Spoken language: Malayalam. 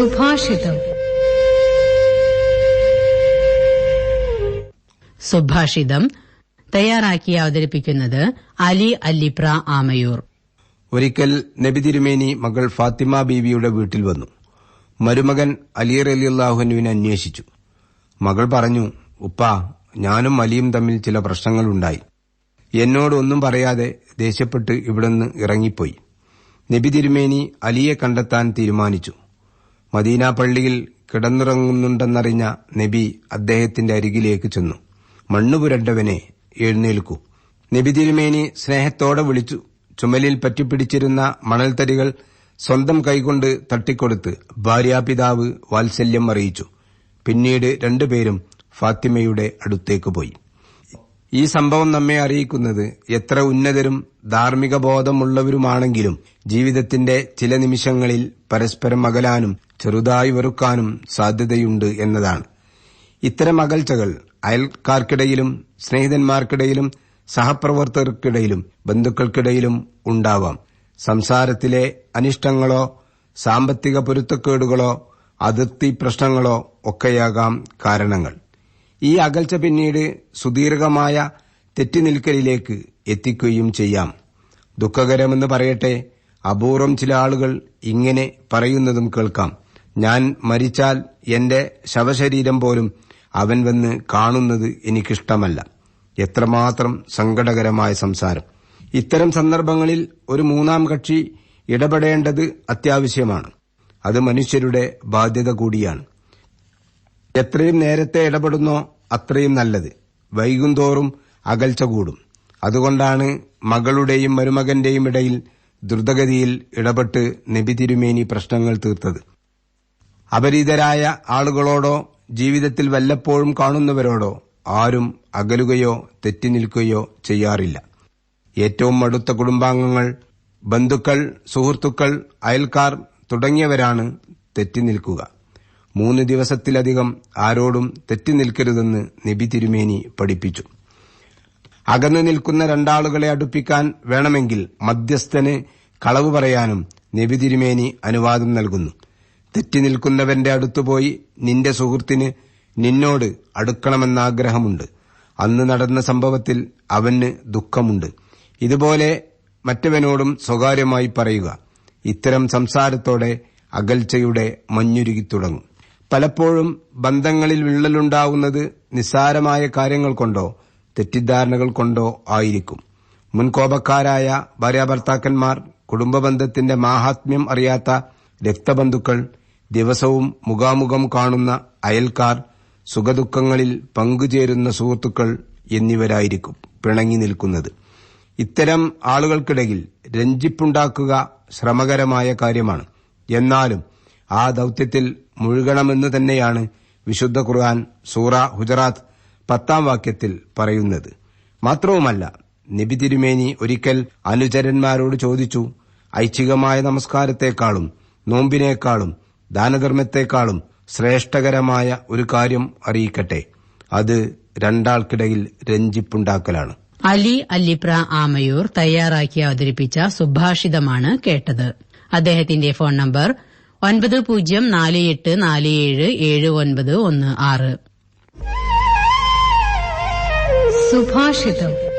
സുഭാഷിതം. സുഭാഷിതം തയ്യാറാക്കി അവതരിപ്പിക്കുന്നത് അലി അല്ലിപ്ര ആമയൂർ. ഒരിക്കൽ നബി തിരുമേനി മകൾ ഫാത്തിമ ബീവിയുടെ വീട്ടിൽ വന്നു. മരുമകൻ അലി റലിയുല്ലാഹുനുവിനെ അന്വേഷിച്ചു. മകൾ പറഞ്ഞു ഉപ്പ ഞാനും അലിയും തമ്മിൽ ചില പ്രശ്നങ്ങളുണ്ടായി. എന്നോടൊന്നും പറയാതെ ദേഷ്യപ്പെട്ട് ഇവിടുന്ന് ഇറങ്ങിപ്പോയി. നബി തിരുമേനി അലിയെ കണ്ടെത്താൻ തീരുമാനിച്ചു. മദീന പള്ളിയിൽ കിടന്നിറങ്ങുന്നുണ്ടെന്നറിഞ്ഞ നബി അദ്ദേഹത്തിന്റെ അരികിലേക്ക് ചെന്നു. മണ്ണുപുരണ്ടവനെ എഴുന്നേൽക്കൂ. നബി തിരുമേനി സ്നേഹത്തോടെ വിളിച്ചു. ചുമലിൽ പറ്റിപ്പിടിച്ചിരുന്ന മണൽത്തരികൾ സ്വന്തം കൈകൊണ്ട് തട്ടിക്കൊടുത്ത് ഭാര്യാപിതാവ് വാത്സല്യം അറിയിച്ചു. പിന്നീട് രണ്ടുപേരും ഫാത്തിമയുടെ അടുത്തേക്ക് പോയി. ഈ സംഭവം നമ്മെ അറിയിക്കുന്നത് എത്ര ഉന്നതരും ധാർമ്മിക ബോധമുള്ളവരുമാണെങ്കിലും ജീവിതത്തിന്റെ ചില നിമിഷങ്ങളിൽ പരസ്പരം അകലാനും ചെറുതായി വെറുക്കാനും സാധ്യതയുണ്ട് എന്നതാണ്. ഇത്തരം അകൽച്ചകൾ അയൽക്കാർക്കിടയിലും സ്നേഹിതന്മാർക്കിടയിലും സഹപ്രവർത്തകർക്കിടയിലും ബന്ധുക്കൾക്കിടയിലും ഉണ്ടാവാം. സംസാരത്തിലെ അനിഷ്ടങ്ങളോ സാമ്പത്തിക പൊരുത്തക്കേടുകളോ അതിർത്തി പ്രശ്നങ്ങളോ ഒക്കെയാകാം കാരണങ്ങൾ. ഈ അകൽച്ച പിന്നീട് സുദീർഘമായ തെറ്റിനിൽക്കലിലേക്ക് എത്തിക്കുകയും ചെയ്യാം. ദുഃഖകരമെന്ന് പറയട്ടെ അപൂർവം ചില ആളുകൾ ഇങ്ങനെ പറയുന്നതും കേൾക്കാം. ഞാൻ മരിച്ചാൽ എന്റെ ശവശരീരം പോലും അവൻ വന്ന് കാണുന്നത് എനിക്കിഷ്ടമല്ല. എത്രമാത്രം സങ്കടകരമായ സംസാരം. ഇത്തരം സന്ദർഭങ്ങളിൽ ഒരു മൂന്നാം കക്ഷി ഇടപെടേണ്ടത് അത്യാവശ്യമാണ്. അത് മനുഷ്യരുടെ ബാധ്യത കൂടിയാണ്. എത്രയും നേരത്തെ ഇടപെടുന്നോ അത്രയും നല്ലത്. വൈകുന്തോറും അകൽച്ച കൂടും. അതുകൊണ്ടാണ് മകളുടെയും മരുമകന്റെയും ഇടയിൽ ദ്രുതഗതിയിൽ ഇടപെട്ട് നബി തിരുമേനി പ്രശ്നങ്ങൾ തീർത്തത്. അപരിതരായ ആളുകളോടോ ജീവിതത്തിൽ വല്ലപ്പോഴും കാണുന്നവരോടോ ആരും അകലുകയോ തെറ്റി നിൽക്കുകയോ ചെയ്യാറില്ല. ഏറ്റവും അടുത്ത കുടുംബാംഗങ്ങൾ ബന്ധുക്കൾ സുഹൃത്തുക്കൾ അയൽക്കാർ തുടങ്ങിയവരാണ് തെറ്റിനിൽക്കുക. മൂന്ന് ദിവസത്തിലധികം ആരോടും തെറ്റി നിൽക്കരുതെന്ന് നബി തിരുമേനി പഠിപ്പിച്ചു. അകന്നു നിൽക്കുന്ന രണ്ടാളുകളെ അടുപ്പിക്കാൻ വേണമെങ്കിൽ മധ്യസ്ഥന് കളവ് പറയാനും നബി തിരുമേനി അനുവാദം നൽകുന്നു. തെറ്റി നിൽക്കുന്നവന്റെ അടുത്തുപോയി നിന്റെ സുഹൃത്തിന് നിന്നോട് അടുക്കണമെന്ന ആഗ്രഹമുണ്ട് അന്ന് നടന്ന സംഭവത്തിൽ അവന് ദുഃഖമുണ്ട്. ഇതുപോലെ മറ്റവനോടും സ്വകാര്യമായി പറയുക. ഇത്തരം സംസാരത്തോടെ അകൽച്ചയുടെ മഞ്ഞുരുകി തുടങ്ങും. പലപ്പോഴും ബന്ധങ്ങളിൽ വിള്ളലുണ്ടാവുന്നത് നിസ്സാരമായ കാര്യങ്ങൾ കൊണ്ടോ തെറ്റിദ്ധാരണകൾ കൊണ്ടോ ആയിരിക്കും. മുൻകോപക്കാരായ ഭാര്യാഭർത്താക്കന്മാർ കുടുംബബന്ധത്തിന്റെ മാഹാത്മ്യം അറിയാത്ത രക്തബന്ധുക്കൾ ദിവസവും മുഖാമുഖം കാണുന്ന അയൽക്കാർ സുഖദുഃഖങ്ങളിൽ പങ്കുചേരുന്ന സുഹൃത്തുക്കൾ എന്നിവരായിരിക്കും പിണങ്ങി നിൽക്കുന്നത്. ഇത്തരം ആളുകൾക്കിടയിൽ രഞ്ജിപ്പുണ്ടാക്കുക ശ്രമകരമായ കാര്യമാണ്. എന്നാലും ആ ദൌത്യത്തിൽ മുഴുകണമെന്ന് തന്നെയാണ് വിശുദ്ധ ഖുർആൻ സൂറ ഹുജറാത്ത് പത്താം വാക്യത്തിൽ പറയുന്നത്. മാത്രവുമല്ല നബി തിരുമേനി ഒരിക്കൽ അനുചരന്മാരോട് ചോദിച്ചു ഐച്ഛികമായ നമസ്കാരത്തെക്കാളും നോമ്പിനേക്കാളും ദാനധർമ്മത്തെക്കാളും ശ്രേഷ്ഠകരമായ ഒരു കാര്യം അറിയിക്കട്ടെ. അത് രണ്ടാൾക്കിടയിൽ രഞ്ജിപ്പുണ്ടാക്കലാണ്. അലി അല്ലിപ്ര ആമയൂർ തയ്യാറാക്കി അവതരിപ്പിച്ച സുഭാഷിതമാണ് കേട്ടത്. അദ്ദേഹത്തിന്റെ ഫോൺ നമ്പർ ഒൻപത് പൂജ്യം നാല് എട്ട് നാല് ഏഴ് ഏഴ് ഒൻപത് ഒന്ന് ആറ്. സുഭാഷിതം.